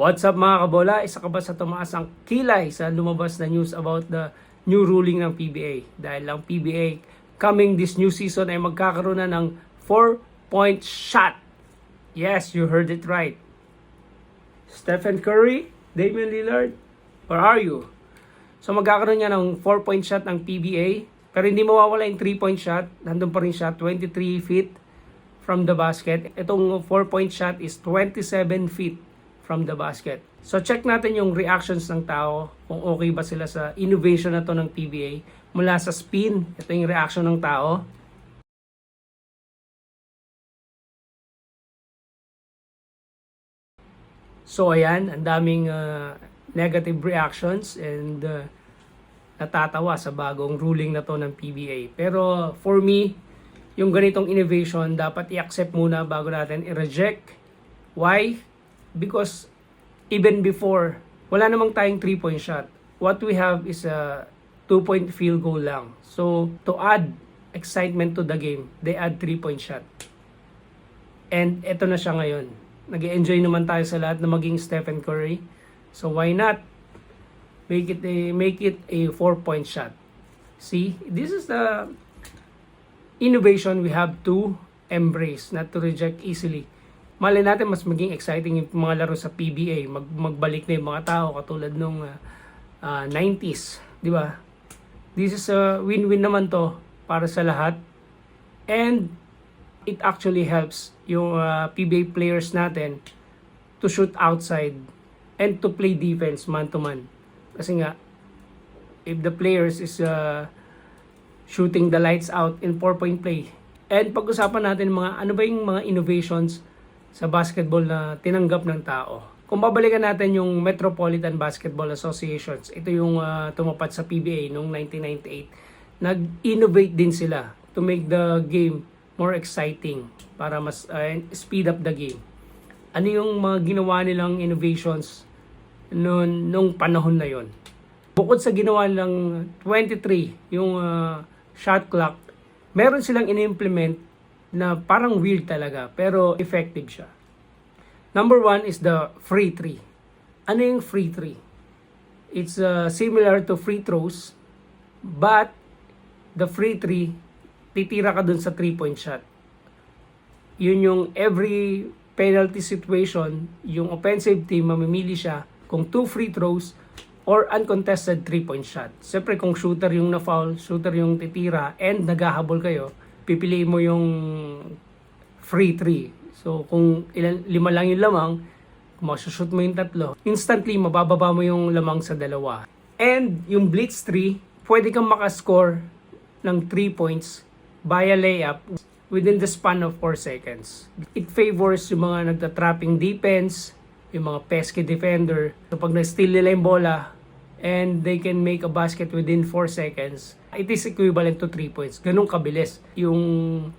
What's up mga kabola? Isa ka ba sa tumaas ang kilay sa lumabas na news about the new ruling ng PBA? Dahil ang PBA coming this new season ay magkakaroon na ng 4-point shot. Yes, you heard it right. Stephen Curry, Damian Lillard, where are you? So magkakaroon niya ng 4-point shot ng PBA. Pero hindi mawawala yung 3-point shot. Nandun pa rin siya, 23 feet from the basket. Itong 4-point shot is 27 feet from the basket. So check natin yung reactions ng tao kung okay ba sila sa innovation na to ng PBA mula sa spin. Ito yung reaction ng tao. So ayan, ang daming uh, negative reactions and uh, natatawa sa bagong ruling na to ng PBA. Pero for me, yung ganitong innovation dapat i-accept muna bago natin i-reject. Why? Because even before, wala namang tayong 3-point shot. What we have is a 2-point field goal lang. So, to add excitement to the game, they add 3-point shot. And eto na siya ngayon. nag enjoy naman tayo sa lahat na maging Stephen Curry. So why not make it a make it a 4-point shot. See, this is the innovation we have to embrace, not to reject easily. Malay natin mas maging exciting yung mga laro sa PBA, mag magbalik na yung mga tao katulad nung uh, uh, 90s, di ba? This is a win-win naman to para sa lahat. And it actually helps yung uh, PBA players natin to shoot outside and to play defense man to man. Kasi nga, if the players is uh, shooting the lights out in four-point play, and pag-usapan natin mga ano ba yung mga innovations sa basketball na tinanggap ng tao. Kung babalikan natin yung Metropolitan Basketball Associations, ito yung uh, tumapat sa PBA noong 1998, nag-innovate din sila to make the game more exciting para mas uh, speed up the game. Ano yung mga ginawa nilang innovations noon nung panahon na yon? Bukod sa ginawa nilang 23 yung uh, shot clock, meron silang in-implement na parang weird talaga pero effective siya. Number one is the free three. Ano yung free three? It's uh, similar to free throws but the free three titira ka dun sa 3-point shot. Yun yung every penalty situation, yung offensive team, mamimili siya kung 2 free throws or uncontested 3-point shot. Siyempre kung shooter yung na-foul, shooter yung titira, and naghahabol kayo, pipiliin mo yung free 3. So kung ilan, lima lang yung lamang, masushoot mo yung tatlo, instantly mabababa mo yung lamang sa dalawa. And yung blitz 3, pwede kang makascore ng 3 points via layup within the span of 4 seconds. It favors yung mga nagtatrapping defense, yung mga pesky defender. So pag na-steal nila yung bola and they can make a basket within 4 seconds, it is equivalent to 3 points. Ganun kabilis yung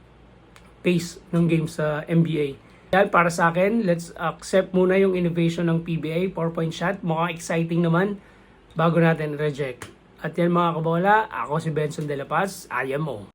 pace ng game sa NBA. Yan, para sa akin, let's accept muna yung innovation ng PBA, 4-point shot. Mukhang exciting naman bago natin reject. At yan mga kabola, ako si Benson De La Paz, I am O.